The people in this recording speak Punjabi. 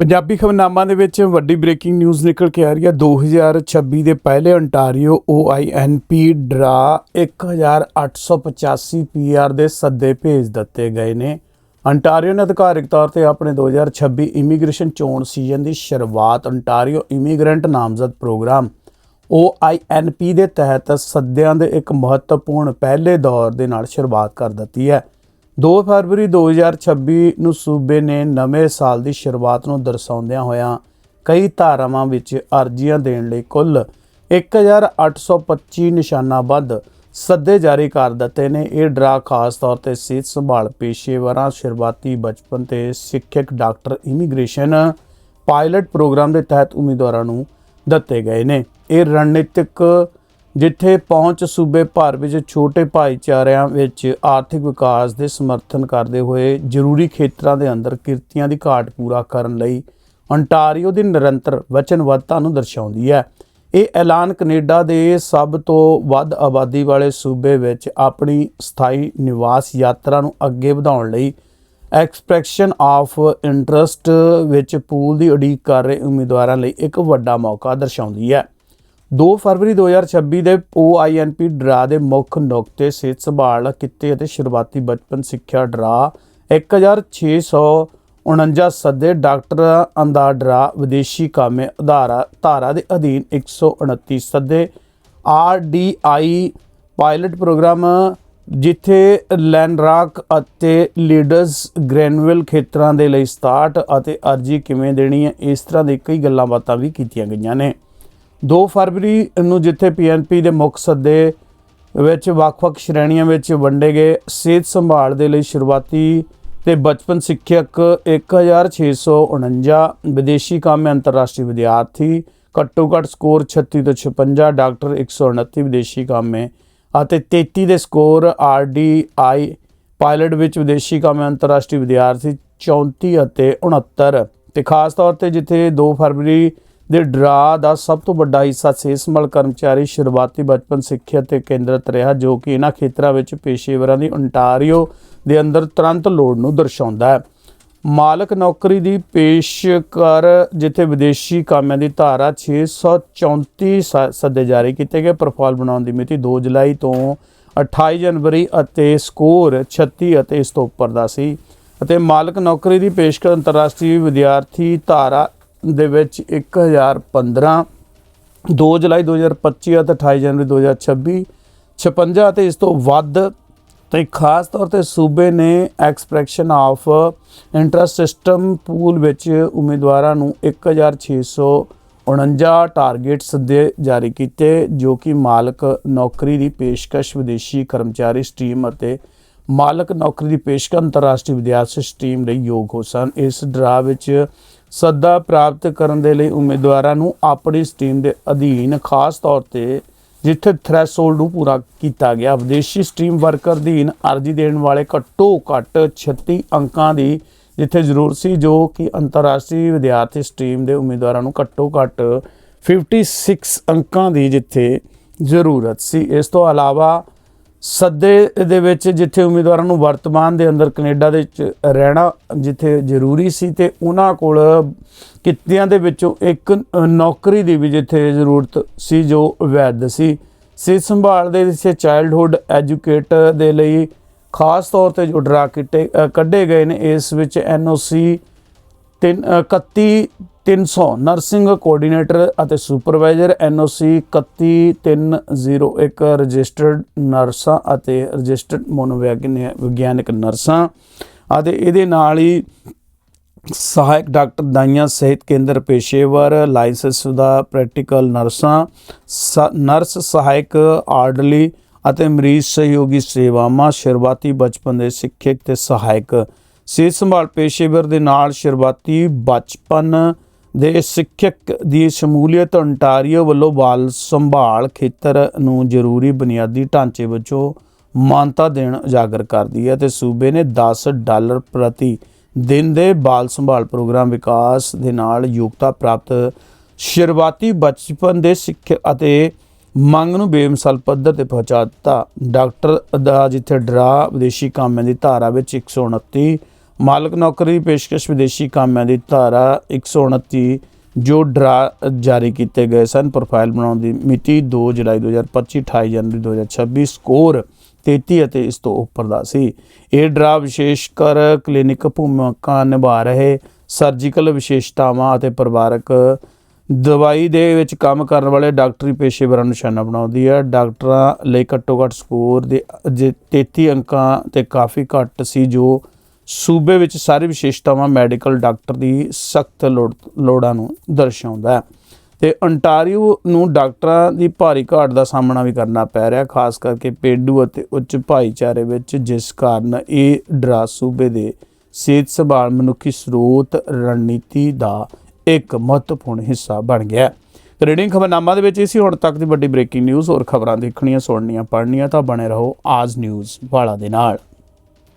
ਪੰਜਾਬੀ ਖਬਰਨਾਮਾ ਦੇ ਵਿੱਚ ਵੱਡੀ ਬ੍ਰੇਕਿੰਗ ਨਿਊਜ਼ ਨਿਕਲ ਕੇ ਆ ਰਹੀ ਹੈ। 2026 ਦੇ ਪਹਿਲੇ ontario OINP ਡਰਾ 1885 PR ਦੇ ਸੱਦੇ ਭੇਜ ਦਿੱਤੇ ਗਏ ਨੇ। ਅੰਟਾਰੀਓ ਨੇ ਅਧਿਕਾਰਿਕ ਤੌਰ ਤੇ ਆਪਣੇ 2026 ਇਮੀਗ੍ਰੇਸ਼ਨ ਚੋਣ ਸੀਜ਼ਨ ਦੀ ਸ਼ੁਰੂਆਤ ਅੰਟਾਰੀਓ ਇਮੀਗ੍ਰੈਂਟ ਨਾਮਜ਼ਦ ਪ੍ਰੋਗਰਾਮ OINP ਦੇ ਤਹਿਤ ਸੱਦਿਆਂ ਦੇ ਇੱਕ ਮਹੱਤਵਪੂਰਨ ਪਹਿਲੇ ਦੌਰ ਦੇ ਨਾਲ ਸ਼ੁਰੂਆਤ ਕਰ ਦਿੱਤੀ ਹੈ। 2 ਫਰਵਰੀ 2026 ਨੂੰ ਸੂਬੇ ਨੇ ਨਵੇਂ ਸਾਲ ਦੀ ਸ਼ੁਰੂਆਤ ਨੂੰ ਦਰਸਾਉਂਦਿਆਂ ਹੋਇਆਂ ਕਈ ਧਾਰਾਵਾਂ ਵਿੱਚ ਅਰਜ਼ੀਆਂ ਦੇਣ ਲਈ ਕੁੱਲ 1825 ਨਿਸ਼ਾਨਾਬੱਧ ਸੱਦੇ ਜਾਰੀ ਕਰ ਦਿੱਤੇ ਨੇ। ਇਹ ਡਰਾ ਖਾਸ ਤੌਰ ਤੇ ਸਿਹਤ ਸੰਭਾਲ ਪੇਸ਼ੇਵਰਾਂ, ਸ਼ੁਰੂਆਤੀ ਬਚਪਨ ਤੇ ਸਿੱਖਿਅਕ ਡਾਕਟਰ ਇਮੀਗ੍ਰੇਸ਼ਨ ਪਾਇਲਟ ਪ੍ਰੋਗਰਾਮ ਦੇ ਤਹਿਤ ਉਮੀਦਵਾਰਾਂ ਨੂੰ ਦਿੱਤੇ ਗਏ ਨੇ। ਇਹ ਰਣਨੀਤਿਕ ਜਿੱਥੇ ਪਹੁੰਚ ਸੂਬੇ ਭਰ ਵਿੱਚ ਛੋਟੇ ਭਾਈਚਾਰਿਆਂ ਵਿੱਚ ਆਰਥਿਕ ਵਿਕਾਸ ਦੇ ਸਮਰਥਨ ਕਰਦੇ ਹੋਏ ਜ਼ਰੂਰੀ ਖੇਤਰਾਂ ਦੇ ਅੰਦਰ ਕਿਰਤੀਆਂ ਦੀ ਘਾਟ ਪੂਰਾ ਕਰਨ ਲਈ ਅੰਟਾਰੀਓ ਦੀ ਨਿਰੰਤਰ ਵਚਨਬੱਧਤਾ ਨੂੰ ਦਰਸਾਉਂਦੀ ਹੈ। ਇਹ ਐਲਾਨ ਕੈਨੇਡਾ ਦੇ ਸਭ ਤੋਂ ਵੱਧ ਆਬਾਦੀ ਵਾਲੇ ਸੂਬੇ ਵਿੱਚ ਆਪਣੀ ਸਥਾਈ ਨਿਵਾਸ ਯਾਤਰਾ ਨੂੰ ਅੱਗੇ ਵਧਾਉਣ ਲਈ ਐਕਸਪ੍ਰੈਸ਼ਨ ਆਫ ਇੰਟਰਸਟ ਵਿੱਚ ਪੂਲ ਦੀ ਉਡੀਕ ਕਰ ਰਹੇ ਉਮੀਦਵਾਰਾਂ ਲਈ ਇੱਕ ਵੱਡਾ ਮੌਕਾ ਦਰਸਾਉਂਦੀ ਹੈ। 2 ਫਰਵਰੀ 2026 ਦੇ OINP ਡਰਾ ਦੇ ਮੁੱਖ ਨੁਕਤੇ ਸਿਹਤ ਸੰਭਾਲ ਕਿੱਤੇ ਅਤੇ ਸ਼ੁਰੂਆਤੀ ਬਚਪਨ ਸਿੱਖਿਆ ਡਰਾ 1649 ਸੱਦੇ ਡਾਕਟਰ ਅੰਦਾ ਡਰਾ ਵਿਦੇਸ਼ੀ ਕਾਮੇ ਆਧਾਰਾ ਧਾਰਾ ਦੇ ਅਧੀਨ 129 ਸੱਦੇ RDI ਪਾਇਲਟ ਪ੍ਰੋਗਰਾਮ ਜਿੱਥੇ ਲੈਂਡਰਾਕ ਅਤੇ ਲੀਡਰਸ ਗ੍ਰੈਨੂਅਲ ਖੇਤਰਾਂ ਦੇ ਲਈ 67 ਅਤੇ ਅਰਜੀ ਕਿਵੇਂ ਦੇਣੀ ਹੈ, ਇਸ ਤਰ੍ਹਾਂ ਦੀ ਕਈ ਗੱਲਾਂ ਬਾਤਾਂ ਵੀ ਕੀਤੀਆਂ ਗਈਆਂ ਨੇ। 2 ਫਰਵਰੀ ਨੂੰ ਜਿੱਥੇ ਪੀਐਨਪੀ ਦੇ ਮੁੱਖ ਸੱਦੇ ਵਿੱਚ ਵੱਖ-ਵੱਖ ਸ਼੍ਰੇਣੀਆਂ ਵਿੱਚ ਵੰਡੇ ਗਏ, ਸਿਹਤ ਸੰਭਾਲ ਦੇ ਲਈ ਸ਼ੁਰੂਆਤੀ ਤੇ ਬਚਪਨ ਸਿੱਖਿਅਕ 1649 ਵਿਦੇਸ਼ੀ ਕਾਮੇ ਅੰਤਰਰਾਸ਼ਟਰੀ ਵਿਦਿਆਰਥੀ ਘੱਟੋ ਘੱਟ ਸਕੋਰ 36 ਤੋਂ 56 ਡਾਕਟਰ 129 ਵਿਦੇਸ਼ੀ ਕਾਮੇ ਅਤੇ 33 ਦੇ ਸਕੋਰ ਆਰਡੀਆਈ ਪਾਇਲਟ ਵਿੱਚ ਵਿਦੇਸ਼ੀ ਕੰਮ ਅੰਤਰਰਾਸ਼ਟਰੀ ਵਿਦਿਆਰਥੀ 34 ਅਤੇ 69 ਤੇ ਖਾਸ ਤੌਰ ਤੇ ਜਿੱਥੇ 2 ਫਰਵਰੀ ਦੇ ਡਰਾ ਦਾ ਸਭ ਤੋਂ ਵੱਡਾ ਹਿੱਸਾ ਸਿਹਤ ਕਰਮਚਾਰੀ ਸ਼ੁਰੂਆਤੀ ਬਚਪਨ ਸਿੱਖਿਆ ਤੇ ਕੇਂਦਰਿਤ ਰਿਹਾ, ਜੋ ਕਿ ਇਹਨਾਂ ਖੇਤਰਾਂ ਵਿੱਚ ਪੇਸ਼ੇਵਰਾਂ ਦੀ ontario ਦੇ ਅੰਦਰ ਤੁਰੰਤ ਲੋੜ ਨੂੰ ਦਰਸਾਉਂਦਾ ਹੈ। ਮਾਲਕ ਨੌਕਰੀ ਦੀ ਪੇਸ਼ਕਾਰ, ਜਿੱਥੇ ਵਿਦੇਸ਼ੀ ਕਾਮਿਆਂ ਦੀ ਧਾਰਾ 634 ਸ- ਸੱਦੇ ਜਾਰੀ ਕੀਤੇ ਗਏ, ਪ੍ਰੋਫਾਈਲ ਬਣਾਉਣ ਦੀ ਮਿਤੀ 2 ਜੁਲਾਈ ਤੋਂ 28 ਜਨਵਰੀ ਅਤੇ ਸਕੋਰ 36 ਅਤੇ ਇਸ ਤੋਂ ਉੱਪਰ ਦਾ ਸੀ। ਅਤੇ ਮਾਲਕ ਨੌਕਰੀ ਦੀ ਪੇਸ਼ਕਾਰ ਅੰਤਰਰਾਸ਼ਟਰੀ ਵਿਦਿਆਰਥੀ ਧਾਰਾ ਦੇ ਵਿੱਚ 1015 2 ਜੁਲਾਈ 2025 ਅਤੇ 28 ਜਨਵਰੀ 2026 56 ਅਤੇ ਇਸ ਤੋਂ ਵੱਧ ਤੇ ਖਾਸ ਤੌਰ ਤੇ ਸੂਬੇ ਨੇ expression of interest system pool ਵਿੱਚ ਉਮੀਦਵਾਰਾਂ ਨੂੰ 1649 ਟਾਰਗੇਟਸ ਦੇ ਜਾਰੀ ਕੀਤੇ, ਜੋ ਕਿ ਮਾਲਕ ਨੌਕਰੀ ਦੀ ਪੇਸ਼ਕਸ਼ ਵਿਦੇਸ਼ੀ ਕਰਮਚਾਰੀ ਸਟ੍ਰੀਮ ਅਤੇ ਮਾਲਕ ਨੌਕਰੀ ਦੀ ਪੇਸ਼ਕਸ਼ ਅੰਤਰਰਾਸ਼ਟਰੀ ਵਿਦਿਆਰਥੀ ਸਟ੍ਰੀਮ ਲਈ ਯੋਗ ਹੋ ਸਨ ਇਸ ਡਰਾ ਵਿੱਚ ਸੱਦਾ ਪ੍ਰਾਪਤ ਕਰਨ ਦੇ ਲਈ ਉਮੀਦਵਾਰਾਂ ਨੂੰ ਆਪਣੀ ਸਟ੍ਰੀਮ ਦੇ ਅਧੀਨ ਖਾਸ ਤੌਰ ਤੇ ਜਿੱਥੇ ਥ੍ਰੈਸ਼ੋਲਡ ਨੂੰ ਪੂਰਾ ਕੀਤਾ ਗਿਆ, ਵਿਦੇਸ਼ੀ ਸਟ੍ਰੀਮ ਵਰਕਰ ਅਧੀਨ ਅਰਜ਼ੀ ਦੇਣ ਵਾਲੇ ਘੱਟੋ ਘੱਟ 36 ਅੰਕਾਂ ਦੀ ਜਿੱਥੇ ਜ਼ਰੂਰ ਸੀ, ਜੋ ਕਿ ਅੰਤਰਰਾਸ਼ਟਰੀ ਵਿਦਿਆਰਥੀ ਸਟ੍ਰੀਮ ਦੇ ਉਮੀਦਵਾਰਾਂ ਨੂੰ ਘੱਟੋ ਘੱਟ 56 ਅੰਕਾਂ ਦੀ ਜਿੱਥੇ ਜ਼ਰੂਰਤ ਸੀ। ਇਸ ਤੋਂ ਇਲਾਵਾ ਸੱਦੇ ਦੇ ਵਿੱਚ ਜਿੱਥੇ ਉਮੀਦਵਾਰਾਂ ਨੂੰ ਵਰਤਮਾਨ ਦੇ ਅੰਦਰ ਕੈਨੇਡਾ ਦੇ ਵਿੱਚ ਰਹਿਣਾ ਜਿੱਥੇ ਜ਼ਰੂਰੀ ਸੀ ਤੇ ਉਹਨਾਂ ਕੋਲ ਕਿੱਤਿਆਂ ਦੇ ਵਿੱਚੋਂ ਇੱਕ ਨੌਕਰੀ ਦੀ ਵੀ ਜਿੱਥੇ ਜ਼ਰੂਰਤ ਸੀ, ਜੋ ਵੈਧ ਸੀ। ਸਿਹਤ ਸੰਭਾਲ ਦੇ ਵਿੱਚ ਚਾਈਲਡਹੁੱਡ ਐਜੂਕੇਟ ਦੇ ਲਈ ਖਾਸ ਤੌਰ ਤੇ ਜੋ ਡਰਾ ਕਿੱਟੇ ਕੱਢੇ ਗਏ ਨੇ, ਇਸ ਵਿੱਚ ਐਨਓਸੀ 31300 ਨਰਸਿੰਗ ਕੋਆਰਡੀਨੇਟਰ ਅਤੇ ਸੁਪਰਵਾਈਜ਼ਰ ਐਨਓਸੀ 31301 ਰਜਿਸਟਰਡ ਨਰਸਾਂ ਅਤੇ ਰਜਿਸਟਰਡ ਮਨੋਵਿਗਿਆਨਿਕ ਵਿਗਿਆਨਿਕ ਨਰਸਾਂ ਅਤੇ ਇਹਦੇ ਨਾਲ ਹੀ ਸਹਾਇਕ ਡਾਕਟਰ ਦਾਈਆਂ ਸਿਹਤ ਕੇਂਦਰ ਪੇਸ਼ੇਵਰ, ਲਾਇਸੈਂਸ ਦਾ ਪ੍ਰੈਕਟੀਕਲ ਨਰਸਾਂ, ਸ- ਨਰਸ ਸਹਾਇਕ ਆਰਡਰਲੀ ਅਤੇ ਮਰੀਜ਼ ਸਹਿਯੋਗੀ ਸੇਵਾਵਾਂ, ਸ਼ੁਰੂਆਤੀ ਬਚਪਨ ਦੇ ਸਿੱਖਿਅਕ ਤੇ ਸਹਾਇਕ ਸਿਹਤ ਸੰਭਾਲ ਪੇਸ਼ੇਵਰ ਦੇ ਨਾਲ ਸ਼ੁਰੂਆਤੀ ਬਚਪਨ ਦੇ ਸਿੱਖਿਅਕ ਦੀ ਸ਼ਮੂਲੀਅਤ ontario ਵੱਲੋਂ ਬਾਲ ਸੰਭਾਲ ਖੇਤਰ ਨੂੰ ਜ਼ਰੂਰੀ ਬੁਨਿਆਦੀ ਢਾਂਚੇ ਵਜੋਂ ਮਾਨਤਾ ਦੇਣ ਉਜਾਗਰ ਕਰਦੀ ਹੈ ਤੇ ਸੂਬੇ ਨੇ 10 ਡਾਲਰ ਪ੍ਰਤੀ ਦਿਨ ਦੇ ਬਾਲ ਸੰਭਾਲ ਪ੍ਰੋਗਰਾਮ ਵਿਕਾਸ ਦੇ ਨਾਲ ਯੋਗਤਾ ਪ੍ਰਾਪਤ ਸ਼ੁਰੂਆਤੀ ਬਚਪਨ ਦੇ ਸਿੱਖਿਆ ਅਤੇ ਮੰਗ ਨੂੰ ਬੇਮਿਸਾਲ ਪੱਧਰ ਤੇ ਪਹੁੰਚਾ ਦਿੱਤਾ। ਡਾਕਟਰ ਦਾ ਜਿੱਥੇ ਡਰਾ ਵਿਦੇਸ਼ੀ ਕਾਮਿਆਂ ਦੀ ਧਾਰਾ ਵਿੱਚ 129 ਮਾਲਕ ਨੌਕਰੀ ਦੀ ਪੇਸ਼ਕਸ਼, ਵਿਦੇਸ਼ੀ ਕਾਮਿਆਂ ਦੀ ਧਾਰਾ 129 ਜੋ ਡਰਾ ਜਾਰੀ ਕੀਤੇ ਗਏ ਸਨ, ਪ੍ਰੋਫਾਈਲ ਬਣਾਉਣ ਦੀ ਮਿਤੀ 2 ਜੁਲਾਈ 2025 28 ਜਨਵਰੀ 2026 ਸਕੋਰ 33 ਅਤੇ ਇਸ ਤੋਂ ਉੱਪਰ ਦਾ ਸੀ। ਇਹ ਡਰਾ ਵਿਸ਼ੇਸ਼ ਕਰ ਕਲੀਨਿਕ ਭੂਮਿਕਾ ਨਿਭਾ ਰਹੇ ਸਰਜੀਕਲ ਵਿਸ਼ੇਸ਼ਤਾਵਾਂ ਅਤੇ ਪਰਿਵਾਰਕ ਦਵਾਈ ਦੇ ਵਿੱਚ ਕੰਮ ਕਰਨ ਵਾਲੇ ਡਾਕਟਰੀ ਪੇਸ਼ੇਵਰਾਂ ਨੂੰ ਨਿਸ਼ਾਨਾ ਬਣਾਉਂਦੀ ਹੈ। ਡਾਕਟਰਾਂ ਲਈ ਘੱਟੋ ਘੱਟ ਸਕੋਰ ਦੇ 33 ਅੰਕਾਂ ਤੇ ਕਾਫੀ ਘੱਟ ਸੀ ਜੋ ਸੂਬੇ ਵਿੱਚ ਸਾਰੀ ਵਿਸ਼ੇਸ਼ਤਾਵਾਂ ਮੈਡੀਕਲ ਡਾਕਟਰ ਦੀ ਸਖਤ ਲੋੜਾਂ ਨੂੰ ਦਰਸਾਉਂਦਾ ਹੈ। ਤੇ ontario ਨੂੰ ਡਾਕਟਰਾਂ ਦੀ ਭਾਰੀ ਘਾਟ ਦਾ ਸਾਹਮਣਾ ਵੀ ਕਰਨਾ ਪੈ ਰਿਹਾ, ਖਾਸ ਕਰਕੇ ਪੇਂਡੂ ਅਤੇ ਉੱਚ ਭਾਈਚਾਰੇ ਵਿੱਚ, ਜਿਸ ਕਾਰਨ ਇਹ ਡਰਾ ਸੂਬੇ ਦੇ ਸਿਹਤ ਸੰਭਾਲ, ਮਨੁੱਖੀ ਸਰੋਤ, ਰਣਨੀਤੀ ਦਾ ਇੱਕ ਮਹੱਤਵਪੂਰਨ ਹਿੱਸਾ ਬਣ ਗਿਆ ਹੈ। ਰੀਡਿੰਗ ਖਬਰਨਾਮਾ ਦੇ ਵਿੱਚ ਇਸੀ ਹੁਣ ਤੱਕ ਦੀ ਵੱਡੀ ਬ੍ਰੇਕਿੰਗ ਨਿਊਜ਼ ਔਰ ਖਬਰਾਂ ਦੇਖਣੀਆਂ, ਸੁਣਨੀਆਂ, ਪੜ੍ਹਨੀਆਂ ਤਾਂ ਬਣੇ ਰਹੋ ਆਜ ਨਿਊਜ਼ ਵਾਲਾ ਦੇ ਨਾਲ।